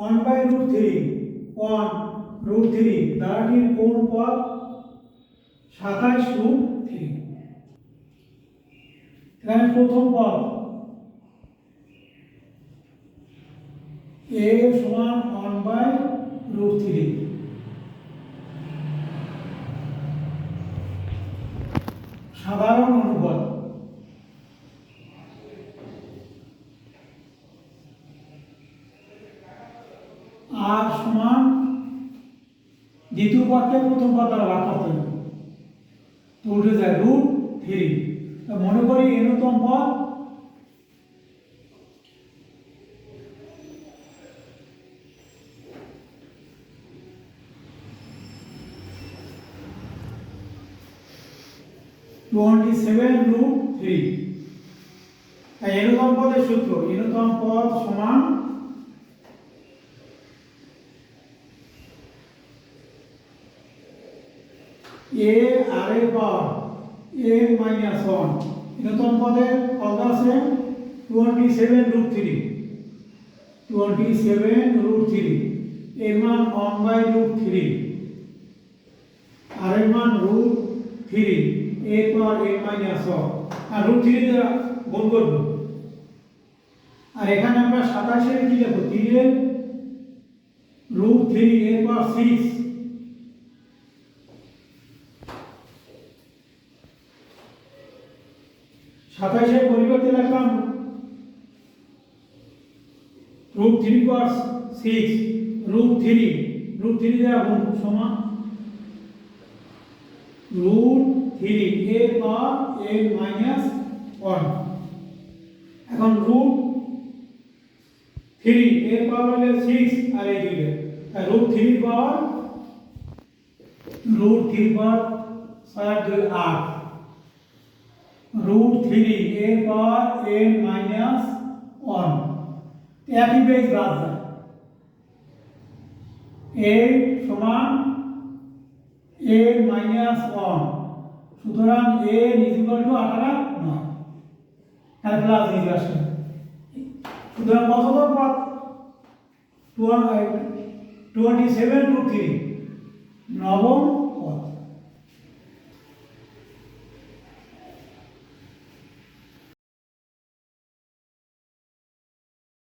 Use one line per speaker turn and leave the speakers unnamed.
One by root three one root three দ্বারাটির কোন পদ সাতাইশ রুট থ্রি এখানে প্রথম পদ এ সমান ওয়ান বাই রুট থ্রি সাধারণ অনুপাত আর সমান দ্বিতীয় পদকে প্রথম পদ দ্বারা ভাগ করতে হবে। তো উঠে যায় রুট থ্রি মনে করি এনতম পদ টোয়েন্টি সেভেন রুট থ্রি তাই এনতম পদের সূত্র এনতম পদ সমান এ আর এর পাওয়ার এ মাইনাস ওয়ান এনতম পদের কত আছে? Twenty seven root three twenty seven root three এর মান ওয়ান বাই রুট থ্রি আর এর মান রুট থ্রি এর পর এ মাইনাস ওয়ান আর রুট থ্রি দিয়ে গুণ করব। আর এখানে আমরা সাতাশের কি দেখো তিনের রুট থ্রি এর পর সিক্স সাতাশের পরিবর্তে লিখলাম রুট থ্রি পর six root three root three দেওয়া গুণ সমান রুট থ্রি এ পাওয়ার এ মাইনাস ওয়ান এখন রুট থ্রি এ পাওয়ার হলে সিক্স আর এই আর root three power root three power ছয় দুই আট। রুট থ্রি এ পাওয়ার এ মাইনাস ওয়ান একই বেশ বাদ যায় এইট সমান এ মাইনাস ওয়ান সুতরাং এ ইজিক্যাল টু আঠারো, নয়। তাহলে প্লাস নিজে আসে সুতরাং কত পদ টোয়েন্টি সেভেন টু থ্রি নবম